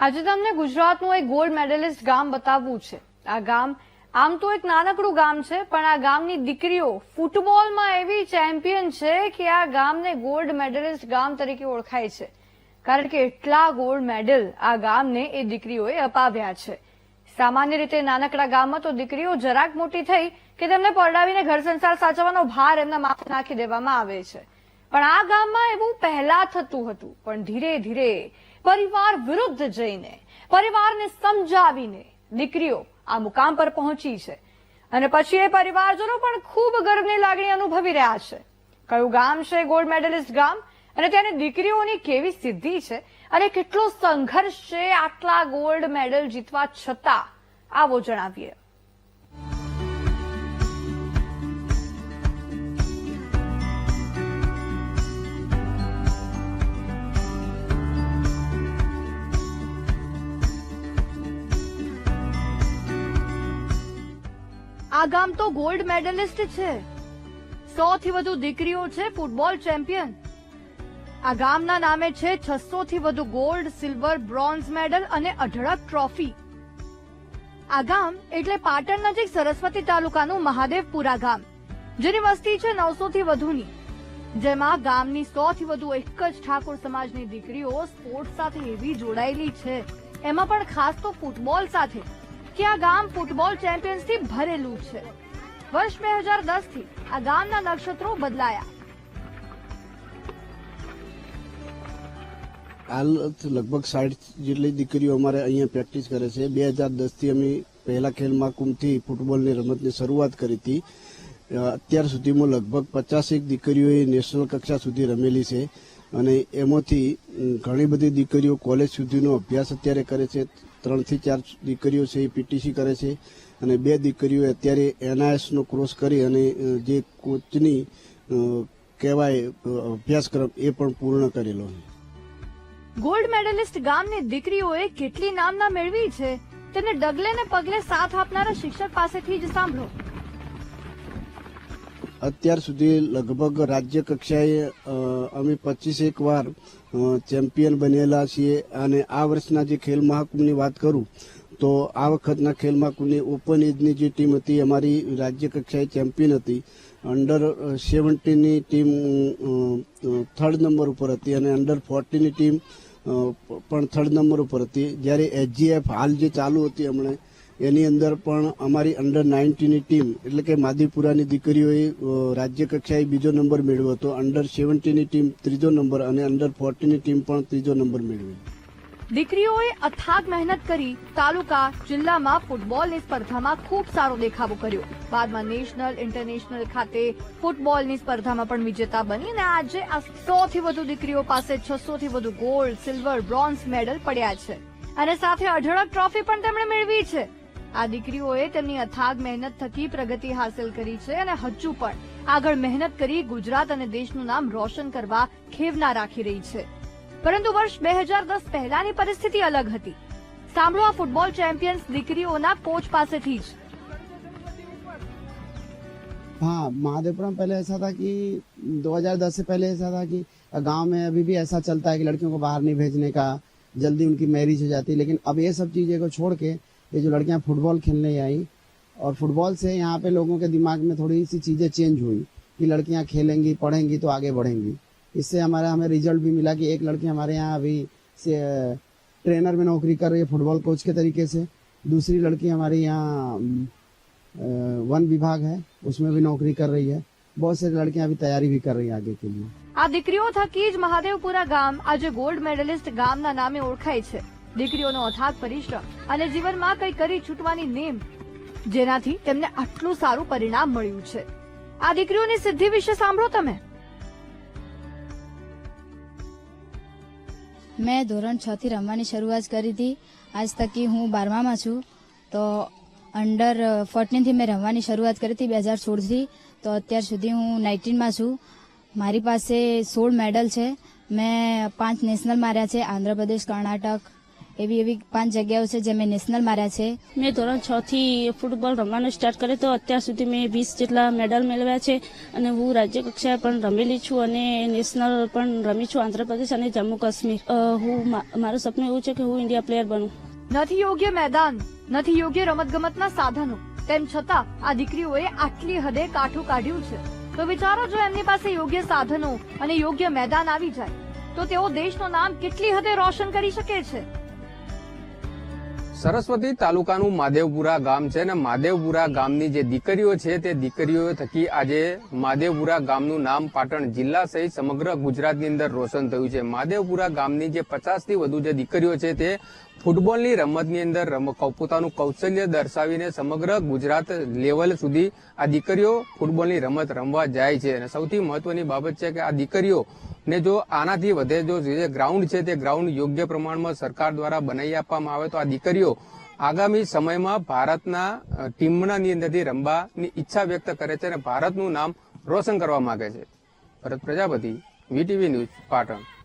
આજે તમને ગુજરાતનું એક ગોલ્ડ મેડલિસ્ટ ગામ બતાવવું છે. આ ગામ આમ તો એક નાનકડું ગામ છે, પણ આ ગામની દીકરીઓ ફૂટબોલમાં એવી ચેમ્પિયન છે કે આ ગામને ગોલ્ડ મેડલિસ્ટ ગામ તરીકે ઓળખાય છે. કારણ કે એટલા ગોલ્ડ મેડલ આ ગામને એ દીકરીઓએ અપાવ્યા છે. સામાન્ય રીતે નાનકડા ગામમાં તો દીકરીઓ જરાક મોટી થઈ કે તેમને પરડાવીને ઘર સંસાર સાચવવાનો ભાર એમના માથે નાખી દેવામાં આવે છે. પણ આ ગામમાં એવું પહેલા થતું હતું, પણ ધીરે ધીરે પરિવાર વિરુદ્ધ જઈને, પરિવારને સમજાવીને દીકરીઓ આ મુકામ પર પહોંચી છે. અને પછી એ પરિવારજનો પણ ખૂબ ગર્વની લાગણી અનુભવી રહ્યા છે. કયું ગામ છે? ગોલ્ડ મેડલિસ્ટ ગામ. અને ત્યાંની દીકરીઓની કેવી સિદ્ધિ છે? અને કેટલો સંઘર્ષ છે આટલા ગોલ્ડ મેડલ જીતવા છતાં? આવો જણાવીએ. આ ગામ તો ગોલ્ડ મેડલિસ્ટ છે. સો થી વધુ દીકરીઓ છે ફૂટબોલ ચેમ્પિયન આ ગામના નામે છે છસો થી વધુ ગોલ્ડ સિલ્વર બ્રોન્ઝ મેડલ અને અઢળક ટ્રોફી આ ગામ એટલે પાટણ નજીક સરસ્વતી તાલુકાનું મહાદેવપુરા ગામ. જેની વસ્તી છે નવસો થી વધુની. જેમાં ગામની સો થી વધુ એક જ ઠાકોર સમાજની દીકરીઓ સ્પોર્ટ્સ સાથે એવી જોડાયેલી છે. એમાં પણ ખાસ તો ફૂટબોલ સાથે. કે ગામ ફૂટબોલ ચેમ્પિયન્સથી ભરેલું છે. વર્ષ બે હજાર દસથી આ ગામના નક્ષત્રો બદલાયા. હાલ લગભગ સાઠ જેટલી દીકરીઓ અમારે અહીંયા પ્રેક્ટિસ કરે છે. બે હજાર દસથી અમે પહેલા ખેલ મહાકુંભથી ફૂટબોલની રમતની શરૂઆત કરી હતી. અત્યાર સુધીમાં લગભગ પચાસેક દીકરીઓએ નેશનલ કક્ષા સુધી રમેલી છે. અને એમાંથી ઘણી બધી દીકરીઓ કોલેજ સુધીનો અભ્યાસ અત્યારે કરે છે. ત્રણથી ચાર દીકરીઓ છે એ પીટીસી કરે છે. અને બે દીકરીઓ અત્યારે એનઆઈએસનો ક્રોસ કરી અને જે કોચની કહેવાય અભ્યાસક્રમ એ પણ પૂર્ણ કરેલો ગોલ્ડ મેડલિસ્ટ ગામની દીકરીઓએ કેટલી નામના મેળવી છે? તેને ડગલે ને પગલે સાથ આપનારા શિક્ષક પાસેથી જ સાંભળો. અત્યાર સુધી લગભગ રાજ્ય કક્ષાએ અમે પચીસેક વાર ચેમ્પિયન બનેલા છીએ અને આ વર્ષના જે ખેલ મહાકુંભની વાત કરું, તો આ વખતના ખેલ મહાકુંભની ઓપન એજની જે ટીમ હતી, અમારી રાજ્ય કક્ષાએ ચેમ્પિયન હતી. અંડર સેવન્ટીની ટીમ થર્ડ નંબર ઉપર હતી અને અંડર ફોર્ટીની ટીમ પણ થર્ડ નંબર ઉપર હતી. જ્યારે એચજીએફ હાલ જે ચાલુ હતી હમણાં એની અંદર પણ અમારી અંડર નાઇન્ટીની ટીમ એટલે કે માધીપુરાની દીકરીઓએ રાજ્ય કક્ષાએ બીજો નંબર મેળવ્યો હતો. અંડર સેવન્ટીની ટીમ ત્રીજો નંબર અને અંડર ફોર્ટીની ટીમ પણ ત્રીજો નંબર મેળવ્યો. દીકરીઓએ અથાગ મહેનત કરી તાલુકા, જિલ્લામાં ફૂટબોલની સ્પર્ધામાં ખૂબ સારો દેખાવો કર્યો. બાદમાં નેશનલ ઇન્ટરનેશનલ ખાતે ફૂટબોલની સ્પર્ધામાં પણ વિજેતા બની અને આજે આ સો થી વધુ દીકરીઓ પાસે છસો થી વધુ ગોલ્ડ સિલ્વર બ્રોન્ઝ મેડલ પડ્યા છે. અને સાથે અઢળક ટ્રોફી પણ તેમણે મેળવી છે. આ દીકરીઓએ તેમની અથાગ મહેનત થકી પ્રગતિ હાંસલ કરી છે અને હજુ પણ આગળ મહેનત કરી ગુજરાત અને દેશનું નામ રોશન કરવા ખેવના રાખી રહી છે પરંતુ વર્ષ બે હજાર દસ પહેલાની પરિસ્થિતિ અલગ હતી સાંભળો આ ફૂટબોલ ચેમ્પિયન્સ દીકરીઓના કોચ પાસેથી જ हाँ महादेवपुरम पहले ऐसा था कि 2010 से पहले ऐसा था कि गांव में अभी भी ऐसा चलता है कि लड़कियों को बाहर नहीं भेजने का जल्दी उनकी मैरिज हो जाती है लेकिन अब ये सब चीजें को छोड़ के ये जो लड़कियां फुटबॉल खेलने आई और फुटबॉल से यहाँ पे लोगों के दिमाग में थोड़ी सी चीजें चेंज हुई कि लड़कियां खेलेंगी पढ़ेंगी तो आगे बढ़ेंगी इससे हमारा हमें रिजल्ट भी मिला कि एक लड़की हमारे यहाँ अभी से ट्रेनर में नौकरी कर रही है फुटबॉल कोच के तरीके से दूसरी लड़की हमारे यहाँ अम, अ, वन विभाग है उसमें भी नौकरी कर रही है बहुत सारी लड़कियां अभी तैयारी भी कर रही हैं आगे के लिए આ દીકરીઓ થકી જ મહાદેવપુરા ગામ આજે ગોલ્ડ મેડલિસ્ટ ગામના નામે ઓળખાય છે દીકરીઓનો અથાગ પરિશ્રમ અને જીવનમાં કંઈ કરી છૂટવાની નેમ. જેનાથી તેમને આટલું સારું પરિણામ મળ્યું છે. આ દીકરીઓની સિદ્ધિ વિશે સાંભળો તમે. મેં ધોરણ છ થી રમવાની શરૂઆત કરી હતી. આજ તકી હું બારમામાં છું. તો અંડર ફોર્ટીનથી મેં રમવાની શરૂઆત કરી હતી બે હજાર સોળથી તો અત્યાર સુધી હું નાઇન્ટીનમાં છું. મારી પાસે સોળ મેડલ છે. મેં પાંચ નેશનલ માર્યા છે. આંધ્રપ્રદેશ કર્ણાટક એવી એવી પાંચ જગ્યાઓ છે જે મેં નેશનલ માર્યા છે. મેં ધોરણ છ થી ફૂટબોલ રમવાનું સ્ટાર્ટ કર્યું તો અત્યાર સુધી મેં વીસ જેટલા મેડલ મેળવ્યા છે અને હું રાજ્ય કક્ષાએ પણ રમેલી છું અને નેશનલ પણ રમી છું આંધ્રપ્રદેશ અને જમ્મુ કાશ્મીર. હું મા- મારું સપનું એવું છે કે હું ઇન્ડિયા પ્લેયર બનું. નથી યોગ્ય મેદાન નથી યોગ્ય રમતગમતના સાધનો. તેમ છતાં આ દીકરીઓએ આટલી હદે કાઠું કાઢ્યું છે. તો વિચારો જો એમની પાસે યોગ્ય સાધનો અને યોગ્ય મેદાન આવી જાય તો તેઓ દેશનું નામ કેટલી હદે રોશન કરી શકે છે? સરસ્વતી તાલુકાનું માધેવપુરા ગામ છે અને માધેવપુરા ગામની જે દીકરીઓ છે તે દીકરીઓ થકી આજે માધેવપુરા ગામનું નામ પાટણ જિલ્લા સહિત સમગ્ર ગુજરાતની અંદર રોશન થયું છે. માધેવપુરા ગામની જે પચાસથી વધુ જે દીકરીઓ છે તે ફૂટબોલની રમતની અંદર પોતાનું કૌશલ્ય દર્શાવીને સમગ્ર ગુજરાત લેવલ સુધી આ દીકરીઓ ફૂટબોલની રમત રમવા જાય છે. અને સૌથી મહત્વની બાબત છે કે આ દીકરીઓ ને જો આનાથી વધે, જો જે ગ્રાઉન્ડ છે તે ગ્રાઉન્ડ યોગ્ય પ્રમાણમાં સરકાર દ્વારા બનાવી આપવામાં આવે, તો આ દીકરીઓ આગામી સમયમાં ભારતના ટીમનાની ટીમના અંદરથી રમવાની ઈચ્છા વ્યક્ત કરે છે અને ભારતનું નામ રોશન કરવા માંગે છે. Bharat Prajapati VTV news, Patan.